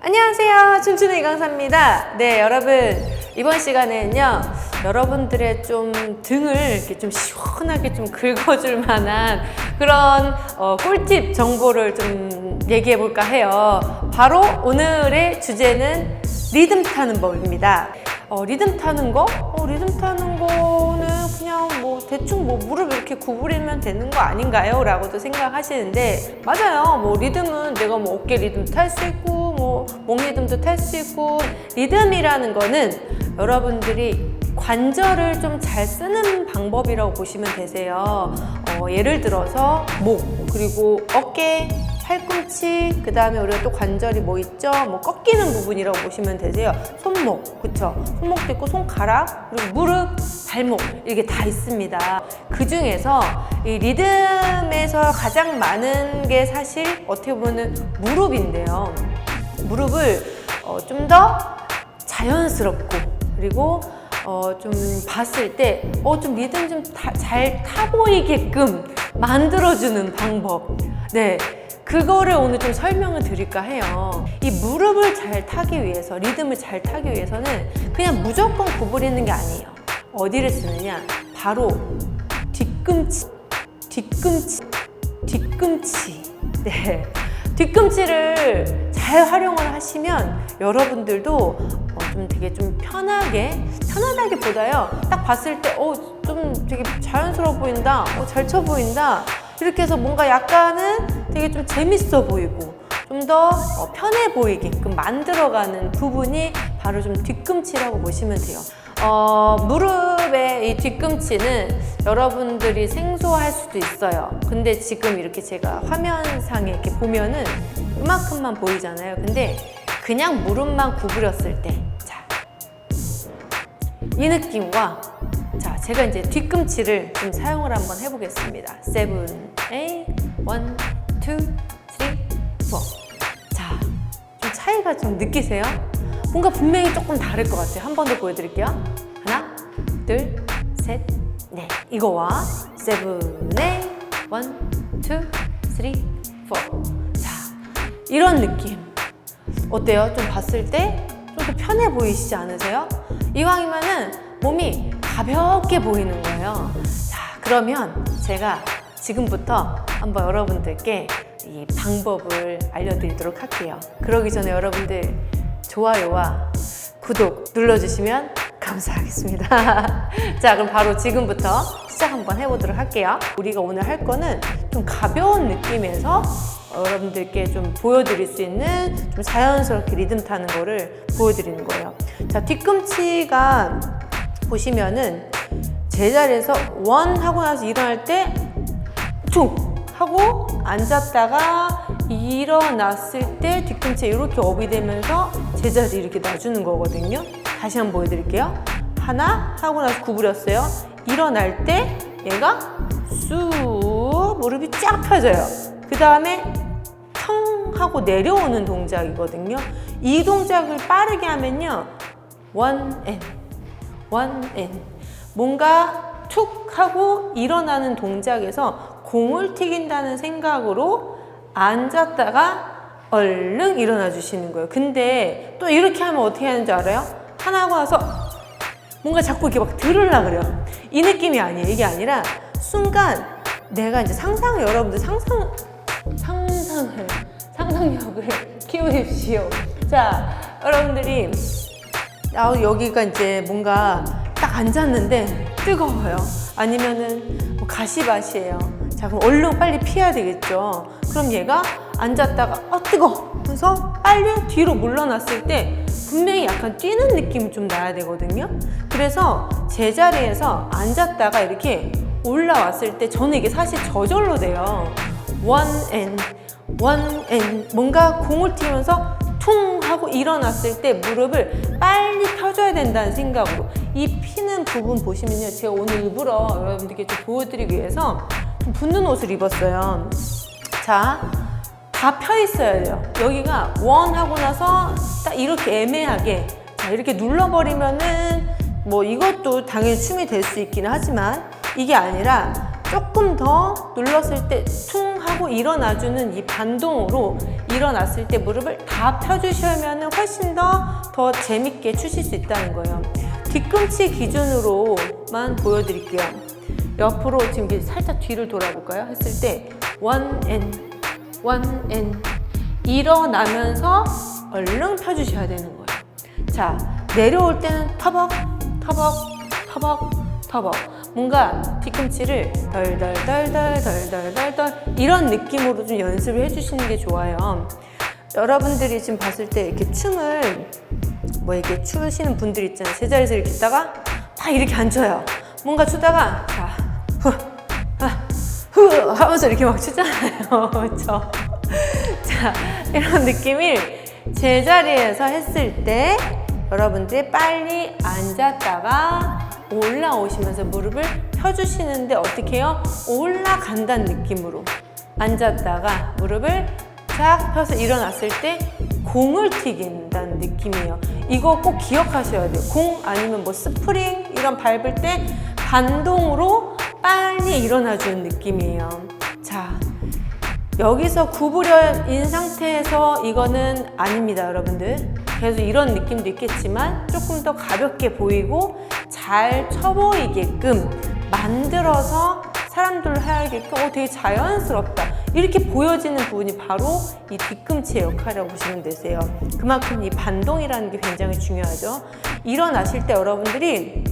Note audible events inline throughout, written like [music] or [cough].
안녕하세요. 춤추는 이강사입니다. 네, 여러분. 이번 시간에는요, 여러분들의 좀 등을 이렇게 좀 시원하게 좀 긁어줄 만한 그런 어, 꿀팁 정보를 좀 얘기해 볼까 해요. 바로 오늘의 주제는 리듬 타는 법입니다. 어, 리듬 타는 거? 어, 리듬 뭐 대충 뭐 무릎 이렇게 구부리면 되는 거 아닌가요? 라고도 생각하시는데 맞아요. 뭐 리듬은 내가 뭐 어깨 리듬 탈 수 있고 뭐 목 리듬도 탈 수 있고 리듬이라는 거는 여러분들이 관절을 좀 잘 쓰는 방법이라고 보시면 되세요. 어, 예를 들어서 목 그리고 어깨 팔꿈치 그 다음에 우리가 또 관절이 뭐 있죠? 뭐 꺾이는 부분이라고 보시면 되세요. 손목 그쵸? 손목도 있고 손가락 그리고 무릎 발목 이게 다 있습니다. 그 중에서 이 리듬에서 가장 많은 게 사실 어떻게 보면 무릎인데요. 무릎을 어, 좀 더 자연스럽고 그리고 어, 좀 봤을 때, 어, 좀 리듬 좀 잘 타 보이게끔 만들어주는 방법. 네. 그거를 오늘 좀 설명을 드릴까 해요. 이 무릎을 잘 타기 위해서, 리듬을 잘 타기 위해서는 그냥 무조건 구부리는 게 아니에요. 어디를 쓰느냐? 바로 뒤꿈치, 뒤꿈치, 뒤꿈치. 네. 뒤꿈치를 잘 활용을 하시면 여러분들도 어, 좀 되게 좀 편하게, 편안하게보다요. 딱 봤을 때, 어, 좀 되게 자연스러워 보인다. 어, 잘 쳐 보인다. 이렇게 해서 뭔가 약간은 되게 좀 재밌어 보이고, 좀 더 편해 보이게끔 만들어가는 부분이 바로 좀 뒤꿈치라고 보시면 돼요. 어, 무릎의 이 뒤꿈치는 여러분들이 생소할 수도 있어요. 근데 지금 이렇게 제가 화면상에 이렇게 보면은 이만큼만 보이잖아요. 근데 그냥 무릎만 구부렸을 때, 자, 이 느낌과 자, 제가 이제 뒤꿈치를 좀 사용을 한번 해보겠습니다. 세븐, 에이, 원, 투, 차이가 좀 느끼세요? 뭔가 분명히 조금 다를 것 같아요. 한 번 더 보여드릴게요. 하나, 둘, 셋, 넷. 이거와 세븐에 원, 투, 쓰리, 포. 자, 이런 느낌. 어때요? 좀 봤을 때 좀 더 편해 보이시지 않으세요? 이왕이면은 몸이 가볍게 보이는 거예요. 자, 그러면 제가 지금부터 한번 여러분들께 이 방법을 알려드리도록 할게요. 그러기 전에 여러분들 좋아요와 구독 눌러주시면 감사하겠습니다. [laughs] 자, 그럼 바로 지금부터 시작 한번 해보도록 할게요. 우리가 오늘 할 거는 좀 가벼운 느낌에서 여러분들께 좀 보여드릴 수 있는 좀 자연스럽게 리듬 타는 거를 보여드리는 거예요. 자, 뒤꿈치가 보시면은 제자리에서 원 하고 나서 일어날 때툭 하고 앉았다가 일어났을 때 뒤꿈치 이렇게 업이 되면서 제자리 이렇게 놔주는 거거든요. 다시 한번 보여드릴게요. 하나 하고 나서 구부렸어요. 일어날 때 얘가 쑥 무릎이 쫙 펴져요. 그 다음에 텅 하고 내려오는 동작이거든요. 이 동작을 빠르게 하면요. 원 앤, 원 앤. 뭔가 툭 하고 일어나는 동작에서 공을 튀긴다는 생각으로 앉았다가 얼른 일어나 주시는 거예요. 근데 또 이렇게 하면 어떻게 하는지 알아요? 하나 하고 나서 뭔가 자꾸 이렇게 막 들으려 그래요. 이 느낌이 아니에요. 이게 아니라 순간 내가 이제 상상을 여러분들 상상 상상을 상상력을 키우십시오. 자, 여러분들이 아, 여기가 이제 뭔가 딱 앉았는데 뜨거워요. 아니면은 뭐 가시밭이에요. 자, 그럼 얼른 빨리 피해야 되겠죠. 그럼 얘가 앉았다가 어 뜨거. 그래서 빨리 뒤로 물러났을 때 분명히 약간 뛰는 느낌이 좀 나야 되거든요. 그래서 제자리에서 앉았다가 이렇게 올라왔을 때 저는 이게 사실 저절로 돼요. one and and 뭔가 공을 튀면서 퉁 하고 일어났을 때 무릎을 빨리 펴줘야 된다는 생각으로 이 피는 부분 보시면요. 제가 오늘 일부러 여러분들께 좀 보여드리기 위해서 좀 붙는 옷을 입었어요. 자 다 펴 있어야 돼요 여기가 원 하고 나서 딱 이렇게 애매하게 자 이렇게 눌러버리면은 뭐 이것도 당연히 춤이 될 수 있기는 하지만 이게 아니라 조금 더 눌렀을 때 퉁 하고 일어나주는 이 반동으로 일어났을 때 무릎을 다 펴주시면 훨씬 더 더 재밌게 추실 수 있다는 거예요. 뒤꿈치 기준으로만 보여드릴게요. 옆으로 지금 살짝 뒤를 돌아볼까요? 했을 때 one and one and 일어나면서 얼른 펴주셔야 되는 거예요. 자 내려올 때는 터벅 터벅 터벅 터벅 뭔가 뒤꿈치를 덜덜덜덜덜덜덜 이런 느낌으로 좀 연습을 해주시는 게 좋아요. 여러분들이 지금 봤을 때 이렇게 춤을 뭐 이렇게 추시는 분들 있잖아요. 제자리에서 이렇게 있다가 다 이렇게 앉아요. 뭔가 추다가 자, 후, 아, 후 하면서 이렇게 막 추잖아요. [laughs] 그렇죠? 자, 이런 느낌을 제자리에서 했을 때 여러분들이 빨리 앉았다가 올라오시면서 무릎을 펴주시는데 어떻게 해요? 올라간다는 느낌으로 앉았다가 무릎을 쫙 펴서 일어났을 때 공을 튀긴다는 느낌이에요. 이거 꼭 기억하셔야 돼요. 공 아니면 뭐 스프링 이런 밟을 때 반동으로 빨리 일어나주는 느낌이에요. 자, 여기서 구부려인 상태에서 이거는 아닙니다, 여러분들. 계속 이런 느낌도 있겠지만 조금 더 가볍게 보이고 잘 쳐 보이게끔 만들어서 사람들을 하게끔 어, 되게 자연스럽다. 이렇게 보여지는 부분이 바로 이 뒤꿈치의 역할이라고 보시면 되세요. 그만큼 이 반동이라는 게 굉장히 중요하죠. 일어나실 때 여러분들이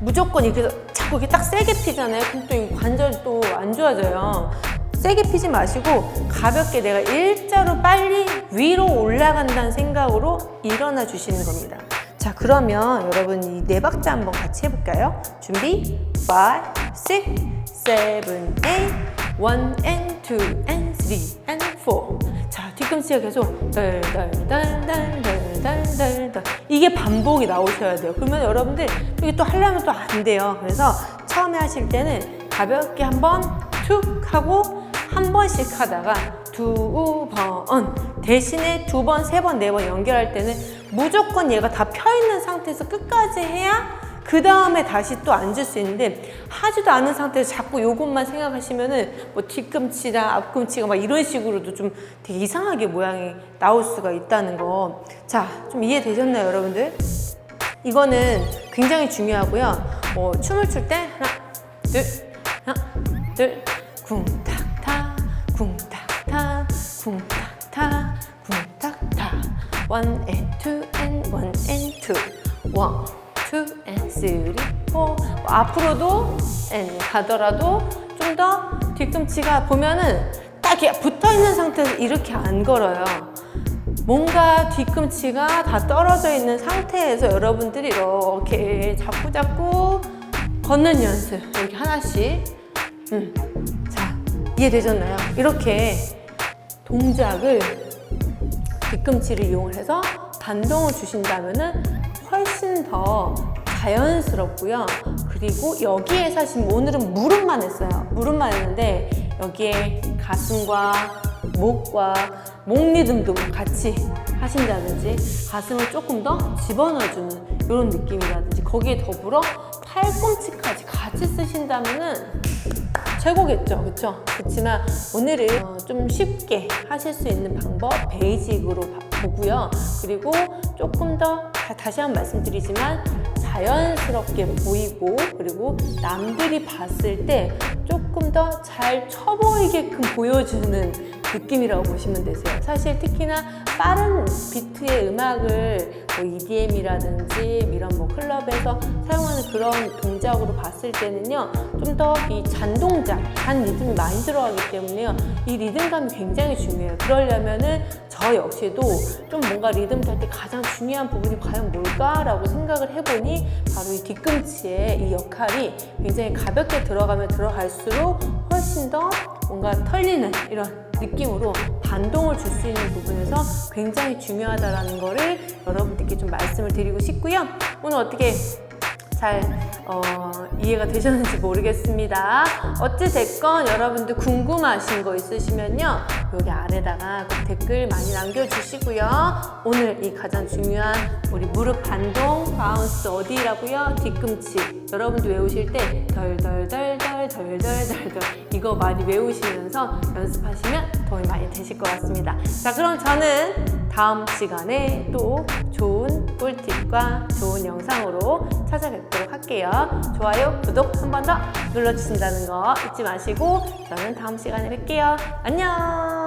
무조건 이렇게 자꾸 이렇게 딱 세게 피잖아요. 그럼 또이 관절이 또안 좋아져요. 세게 피지 마시고 가볍게 내가 일자로 빨리 위로 올라간다는 생각으로 일어나 주시는 겁니다. 자, 그러면 여러분 이 네 박자 한번 같이 해볼까요? 준비, 5, 6, 7, 8, 1 and 2 and 3 and 4. 자, 뒤꿈치가 계속 덜덜덜덜덜덜덜 이게 반복이 나오셔야 돼요. 그러면 여러분들 이게 또 하려면 또 안 돼요. 그래서 처음에 하실 때는 가볍게 한번 툭 하고 한 번씩 하다가 두 번 대신에 두 번, 세 번, 네 번 연결할 때는 무조건 얘가 다 펴 있는 상태에서 끝까지 해야 그 다음에 다시 또 앉을 수 있는데 하지도 않은 상태에서 자꾸 요것만 생각하시면은 뭐 뒤꿈치나 앞꿈치가 막 이런 식으로도 좀 되게 이상하게 모양이 나올 수가 있다는 거. 자, 좀 이해되셨나요, 여러분들? 이거는 굉장히 중요하고요. 뭐 춤을 출 때 하나, 둘, 하나, 둘, 쿵탁타, 쿵탁타, 쿵탁타, 쿵탁타. One and two and one and two. One, two and three, four. 뭐 앞으로도 and 가더라도 좀 더 뒤꿈치가 보면은 딱 붙어 있는 상태에서 이렇게 안 걸어요. 뭔가 뒤꿈치가 다 떨어져 있는 상태에서 여러분들이 이렇게 자꾸 자꾸 걷는 연습 이렇게 하나씩 음. 자 이해되셨나요? 이렇게 동작을 뒤꿈치를 이용해서 반동을 주신다면은 훨씬 더 자연스럽고요. 그리고 여기에 사실 오늘은 무릎만 했어요. 무릎만 했는데 여기에 가슴과 목과 목 리듬도 같이 하신다든지 가슴을 조금 더 집어넣어주는 이런 느낌이라든지 거기에 더불어 팔꿈치까지 같이 쓰신다면은 최고겠죠, 그렇죠? 그렇지만 오늘은 어, 좀 쉽게 하실 수 있는 방법 베이직으로 봐- 보고요. 그리고 조금 더 다- 다시 한 번 말씀드리지만 자연스럽게 보이고 그리고 남들이 봤을 때 조금 더 잘 쳐 보이게끔 보여주는 느낌이라고 보시면 되세요. 사실 특히나 빠른 비트의 음악을 뭐 EDM이라든지 이런 뭐 클럽에서 사용하는 그런 동작으로 봤을 때는요, 좀 더 이 잔동작, 잔 리듬이 많이 들어가기 때문에요, 이 리듬감이 굉장히 중요해요. 그러려면은 저 역시도 좀 뭔가 리듬 탈 때 가장 중요한 부분이 과연 뭘까라고 생각을 해보니 바로 이 뒤꿈치의 이 역할이 굉장히 가볍게 들어가면 들어갈수록 훨씬 더 뭔가 털리는 이런 느낌으로 반동을 줄 수 있는 부분에서 굉장히 중요하다라는 거를 여러분들께 좀 말씀을 드리고 싶고요. 오늘 어떻게 잘 어, 이해가 되셨는지 모르겠습니다. 어찌됐건 여러분들 궁금하신 거 있으시면요. 여기 아래다가 꼭 댓글 많이 남겨주시고요. 오늘 이 가장 중요한 우리 무릎 반동 바운스 어디라고요? 뒤꿈치. 여러분도 외우실 때 덜덜덜덜 덜덜덜덜 이거 많이 외우시면서 연습하시면 도움이 많이 되실 것 같습니다. 자, 그럼 저는 다음 시간에 또 좋은 꿀팁과 좋은 영상으로 찾아뵙도록 할게요. 좋아요, 구독 한 번 더 눌러주신다는 거 잊지 마시고 저는 다음 시간에 뵐게요. 안녕!